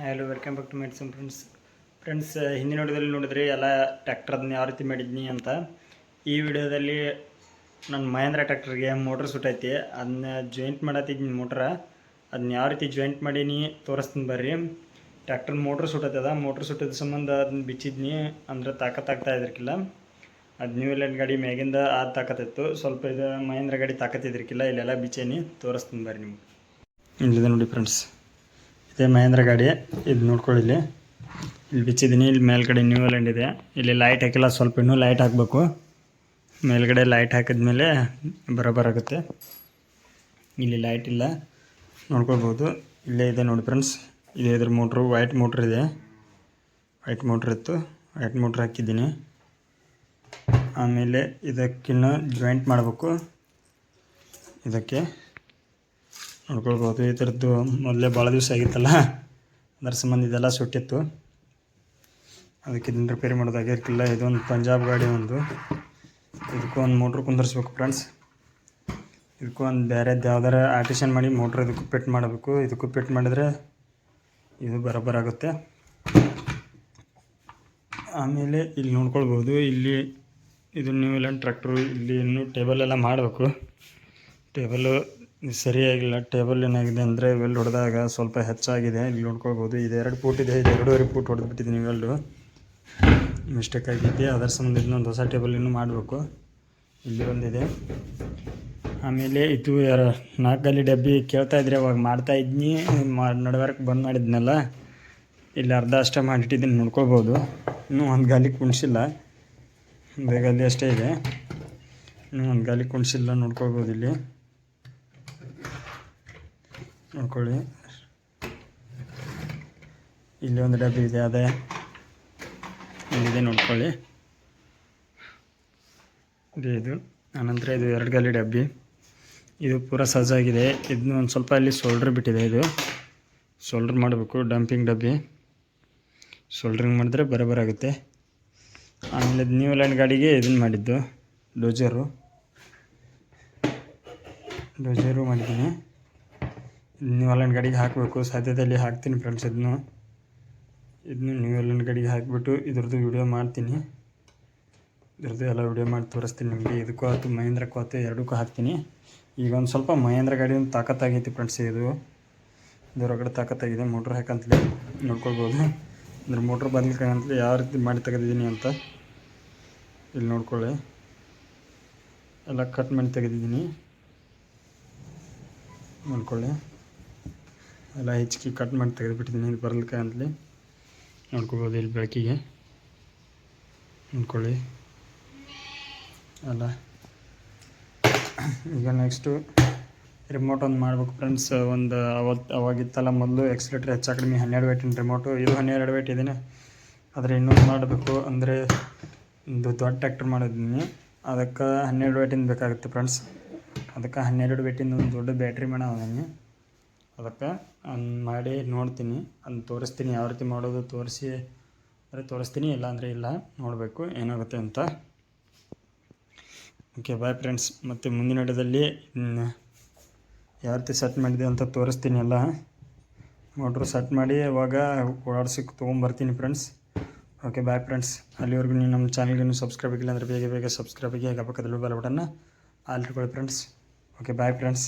Hello welcome back to medicine friends friends ಹಿಂದಿನ ವಿಡಿಯೋದಲ್ಲಿ ನೋಡಿದ್ರಿ, ಎಲ್ಲ ಟ್ಯಾಕ್ಟರ್ದನ್ನ ಯಾವ ರೀತಿ ಮಾಡಿದ್ನಿ ಅಂತ. ಈ ವಿಡಿಯೋದಲ್ಲಿ ನನ್ನ ಮಹೇಂದ್ರ ಟ್ಯಾಕ್ಟರ್ಗೆ ಮೋಟ್ರ್ ಸುಟ್ಟೈತಿ ಅದನ್ನ ಜಾಯಿಂಟ್ ಮಾಡತ್ತಿದ್ದೀನಿ ಮೋಟ್ರ ಅದನ್ನ ಯಾವ ರೀತಿ ಜಾಯಿಂಟ್ ಮಾಡೀನಿ ತೋರಿಸ್ತೀನಿ ಬರ್ರಿ. ಟ್ಯಾಕ್ಟರ್ ಮೋಟ್ರ್ ಸುಟ್ಟೈತದ ಮೋಟ್ರ್ ಸುಟ್ಟಿದ ಸಂಬಂಧ ಅದನ್ನ ಬಿಚ್ಚಿದ್ನಿ ಅಂದ್ರೆ ತಾಕತ್ತಾಗ್ತಾ ಇದ್ರಕ್ಕಿಲ್ಲ ಅದು ನ್ಯೂಲ್ಯಾಂಡ್ ಗಾಡಿ ಮ್ಯಾಗಿಂದ ಅದು ತಾಕತ್ತಿತ್ತು ಸ್ವಲ್ಪ ಇದು ಮಹೇಂದ್ರ ಗಾಡಿ ತಾಕತ್ತಿದ್ರಕ್ಕಿಲ್ಲ ಇಲ್ಲೆಲ್ಲ ಬಿಚ್ಚೇನಿ, ತೋರಿಸ್ತೀನಿ ಬರ್ರಿ ನಿಮ್ಗೆ. ಇಲ್ಲಿದೆ ನೋಡಿ ಫ್ರೆಂಡ್ಸ್ ಇದೇ ಮಹೇಂದ್ರ ಗಾಡಿ. ಇದು ನೋಡ್ಕೊಳ್ಳಿ ಇಲ್ಲಿ. ಇಲ್ಲಿ ಬಿಚ್ಚಿದ್ದೀನಿ. ಇಲ್ಲಿ ಮೇಲ್ಗಡೆ ನ್ಯೂ ಲ್ಯಾಂಡ್ ಇದೆ. ಇಲ್ಲಿ ಲೈಟ್ ಹಾಕಿಲ್ಲ, ಸ್ವಲ್ಪ ಇನ್ನೂ ಲೈಟ್ ಹಾಕಬೇಕು. ಮೇಲ್ಗಡೆ ಲೈಟ್ ಹಾಕಿದ್ಮೇಲೆ ಬರೋಬರಾಗುತ್ತೆ ಇಲ್ಲಿ ಲೈಟ್ ಇಲ್ಲ. ನೋಡ್ಕೊಳ್ಬೋದು. ಇಲ್ಲೇ ಇದೆ ನೋಡಿ ಫ್ರೆಂಡ್ಸ್ ಇದೆ ಇದ್ರ ಮೋಟ್ರು ವೈಟ್ ಮೋಟ್ರ್ ಇದೆ. ವೈಟ್ ಮೋಟ್ರ್ ಇತ್ತು. ವೈಟ್ ಮೋಟ್ರ್ ಹಾಕಿದ್ದೀನಿ. ಆಮೇಲೆ ಇದಕ್ಕಿನ್ನ ಜಾಯಿಂಟ್ ಮಾಡಬೇಕು. ಇದಕ್ಕೆ. ನೋಡ್ಕೊಳ್ಬೋದು ಈ ಥರದ್ದು ಮೊದಲೇ ಭಾಳ ದಿವಸ ಆಗಿತ್ತಲ್ಲ. ಅದರ ಸಂಬಂಧ ಇದೆಲ್ಲ ಸುಟ್ಟಿತ್ತು. ಅದಕ್ಕೆ ಇದನ್ನು ರಿಪೇರಿ ಮಾಡೋದಾಗಿರ್ಕಿಲ್ಲ ಇದೊಂದು ಪಂಜಾಬ್ ಗಾಡಿ ಒಂದು. ಇದಕ್ಕೂ ಒಂದು ಮೋಟ್ರ್ ಕುಂದರ್ಸ್ಬೇಕು ಫ್ರೆಂಡ್ಸ್ ಇದಕ್ಕೂ ಒಂದು ಬೇರೆದು ಯಾವ್ದಾರ ಆರ್ಟಿಷನ್ ಮಾಡಿ ಮೋಟ್ರ್ ಇದಕ್ಕೂ ಪೆಟ್ ಮಾಡಬೇಕು. ಇದಕ್ಕೂ ಪೆಟ್ ಮಾಡಿದರೆ ಇದು ಬರೋಬ್ಬರ ಆಗುತ್ತೆ. ಆಮೇಲೆ ಇಲ್ಲಿ ನೋಡ್ಕೊಳ್ಬೋದು. ಇಲ್ಲಿ ಇದು ನ್ಯೂಲ್ಯಾಂಡ್ ಟ್ರ್ಯಾಕ್ಟ್ರು ಇಲ್ಲಿ ಇನ್ನೂ ಟೇಬಲ್ ಎಲ್ಲ ಮಾಡಬೇಕು. ಟೇಬಲು ಸರಿಯಾಗಿಲ್ಲ. ಟೇಬಲ್ ಏನಾಗಿದೆ ಅಂದರೆ ವೆಲ್ ಹೊಡೆದಾಗ ಸ್ವಲ್ಪ ಹೆಚ್ಚಾಗಿದೆ. ಇಲ್ಲಿ ನೋಡ್ಕೊಳ್ಬೋದು. ಇದು ಎರಡು ಫೂಟ್ ಇದೆ. ಇದು ಎರಡೂವರೆ ಫೂಟ್ ಹೊಡೆದ್ಬಿಟ್ಟಿದ್ದೀನಿ ವೆಲ್ಡು ಮಿಸ್ಟೇಕ್ ಆಗಿದೆ ಅದರ ಸಂಬಂಧ ಇನ್ನೊಂದು ಹೊಸ ಟೇಬಲ್ ಇನ್ನೂ ಮಾಡಬೇಕು. ಇಲ್ಲಿ ಒಂದಿದೆ ಆಮೇಲೆ ಇದು ಯಾರ ನಾಲ್ಕಲ್ಲಿ ಡಬ್ಬಿ ಕೇಳ್ತಾ ಇದ್ರೆ ಅವಾಗ ಮಾಡ್ತಾ ಇದ್ನಿ. ಮಾ ನಡವರ್ಕ್ ಬಂದ್ ಮಾಡಿದ್ನಲ್ಲ. ಇಲ್ಲಿ ಅರ್ಧ ಅಷ್ಟೇ ಮಾಡಿಟ್ಟಿದ್ದೀನಿ. ನೋಡ್ಕೋಬೋದು ಇನ್ನೂ ಒಂದು ಗಾಲಿ ಕುಣಿಸಿಲ್ಲ. ಬೇಗ ಅಲ್ಲಿ ಅಷ್ಟೇ ಇದೆ. ಇನ್ನೂ ಒಂದು ಗಾಲಿ ಕುಣಿಸಿಲ್ಲ. ನೋಡ್ಕೋಬೋದು ಇಲ್ಲಿ. ನೋಡ್ಕೊಳ್ಳಿ ಇಲ್ಲಿ ಒಂದು ಡಬ್ಬಿ ಇದೆ, ಅದೇ. ಇಲ್ಲಿದೆ ನೋಡ್ಕೊಳ್ಳಿ. ಇದು ಇದು. ಆನಂತರ ಇದು ಎರಡು ಗಾಲಿ ಡಬ್ಬಿ. ಇದು ಪೂರ ಸಜ್ಜಾಗಿದೆ. ಇದನ್ನ ಒಂದು ಸ್ವಲ್ಪ ಅಲ್ಲಿ ಸೋಲ್ಡ್ರ್ ಬಿಟ್ಟಿದೆ ಇದು. ಸೋಲ್ಡ್ರ್ ಮಾಡಬೇಕು ಡಂಪಿಂಗ್ ಡಬ್ಬಿ. ಸೋಲ್ಡ್ರಿಂಗ್ ಮಾಡಿದ್ರೆ ಬರೋಬರ್ ಆಗುತ್ತೆ. ಆಮೇಲೆ ನ್ಯೂ ಲ್ಯಾಂಡ್ ಗಾಡಿಗೆ ಇದನ್ನು ಮಾಡಿದ್ದು. ಡೋಜರು ಡೋಜರು ಮಾಡಿದ್ದೀನಿ. ನ್ಯೂ ಹಾಲೆಂಡ್ ಗಾಡಿಗೆ ಹಾಕಬೇಕು. ಸದ್ಯದಲ್ಲಿ ಹಾಕ್ತೀನಿ ಫ್ರೆಂಡ್ಸ್ ಇದನ್ನು ಇದನ್ನು ನ್ಯೂ ಹಾಲೆಂಡ್ ಗಾಡಿಗೆ ಹಾಕಿಬಿಟ್ಟು ಇದ್ರದ್ದು ವಿಡಿಯೋ ಮಾಡ್ತೀನಿ. ಇದ್ರದ್ದು ಎಲ್ಲ ವಿಡಿಯೋ ಮಾಡಿ ತೋರಿಸ್ತೀನಿ ನಿಮಗೆ. ಇದಕ್ಕೂ ಆಯ್ತು ಮಹೇಂದ್ರಕ್ಕೂ ಆಯ್ತು ಎರಡಕ್ಕೂ ಹಾಕ್ತೀನಿ. ಈಗ ಒಂದು ಸ್ವಲ್ಪ ಮಹೇಂದ್ರ ಗಾಡಿ ಒಂದು ತಾಕತ್ತಾಗೈತಿ ಫ್ರೆಂಡ್ಸ್ ಇದು. ಇದರೊಳಗಡೆ ತಾಕತ್ತಾಗಿದೆ. ಮೋಟ್ರ್ ಹಾಕಂತಲೇ ನೋಡ್ಕೊಳ್ಬೋದು. ಅಂದ್ರೆ ಮೋಟ್ರ್ ಬದಲಿಕ್ಕಂತಲೇ ಯಾವ ರೀತಿ ಮಾಡಿ ತೆಗೆದಿದ್ದೀನಿ ಅಂತ ಇಲ್ಲಿ ನೋಡ್ಕೊಳ್ಳಿ. ಎಲ್ಲ ಕಟ್ ಮಾಡಿ ತೆಗೆದಿದ್ದೀನಿ. ನೋಡ್ಕೊಳ್ಳಿ. ಎಲ್ಲ ಹೆಚ್ಚಿಗೆ ಕಟ್ ಮಾಡಿ ತೆಗೆದುಬಿಟ್ಟಿದ್ದೀನಿ. ಇದು ಬರಲಿಕ್ಕೆ ಅಂತಲೇ ನೋಡ್ಕೊಬೋದು ಇಲ್ಲಿ ಬೆಳಕಿಗೆ. ನೋಡ್ಕೊಳ್ಳಿ. ಅಲ್ಲ. ಈಗ ನೆಕ್ಸ್ಟು ರಿಮೋಟ್ ಒಂದು ಮಾಡ್ಬೇಕು ಫ್ರೆಂಡ್ಸ್ ಒಂದು ಅವತ್ತು ಅವಾಗಿತ್ತಲ್ಲ ಮೊದಲು ಎಕ್ಸ್ಲೇಟ್ರ್ ಹೆಚ್ಚು ಕಡಿಮೆ ಹನ್ನೆರಡು ವೇಟಿನ ರಿಮೋಟು ಇದು ಹನ್ನೆರಡು ವೇಟ್ ಇದೇನೆ. ಆದರೆ ಇನ್ನೊಂದು ಮಾಡಬೇಕು ಅಂದರೆ ಒಂದು ದೊಡ್ಡ ಟ್ಯಾಕ್ಟರ್ ಮಾಡಿದ್ದೀನಿ. ಅದಕ್ಕೆ ಹನ್ನೆರಡು ವೇಟಿಂದ ಬೇಕಾಗುತ್ತೆ ಫ್ರೆಂಡ್ಸ್ ಅದಕ್ಕೆ ಹನ್ನೆರಡು ವೇಟಿಂದ ಒಂದು ದೊಡ್ಡ ಬ್ಯಾಟ್ರಿ ಮಾಡೋದೀನಿ. ಅದಕ್ಕೆ ಮಾಡಿ ನೋಡ್ತೀನಿ. ಅದನ್ನ ತೋರಿಸ್ತೀನಿ ಯಾವ ರೀತಿ ಮಾಡೋದು ತೋರಿಸಿ. ಅಂದರೆ ತೋರಿಸ್ತೀನಿ ಇಲ್ಲ ಅಂದರೆ ಇಲ್ಲ, ನೋಡಬೇಕು ಏನಾಗುತ್ತೆ ಅಂತ. ಓಕೆ ಬಾಯ್ ಫ್ರೆಂಡ್ಸ್ ಮತ್ತು ಮುಂದಿನ ವಿಡಿಯೋದಲ್ಲಿ ಯಾವ ರೀತಿ ಸೆಟ್ ಮಾಡಿದೆ ಅಂತ ತೋರಿಸ್ತೀನಿ ಎಲ್ಲ. ಮೋಟ್ರು ಸೆಟ್ ಮಾಡಿ ಅವಾಗ ಓಡಾಡ್ಸಕ್ಕೆ ತೊಗೊಂಬರ್ತೀನಿ ಫ್ರೆಂಡ್ಸ್ ಓಕೆ ಬಾಯ್ ಫ್ರೆಂಡ್ಸ್ ಅಲ್ಲಿವರೆಗೂ ನೀವು ನಮ್ಮ ಚಾನಲ್ಗೆ ನೀವು ಸಬ್ಸ್ಕ್ರೈಬ್ ಆಗಿಲ್ಲ ಅಂದರೆ ಬೇಗ ಬೇಗ ಸಬ್ಸ್ಕ್ರೈಬ್ ಆಗಿ ಹಾಕಬೇಕಾದ್ರೆ ಬೆಲ್ ಬಟನ್ನ ಆಲ್ ಇಟ್ಕೊಳ್ಳಿ ಫ್ರೆಂಡ್ಸ್ ಓಕೆ ಬಾಯ್ ಫ್ರೆಂಡ್ಸ್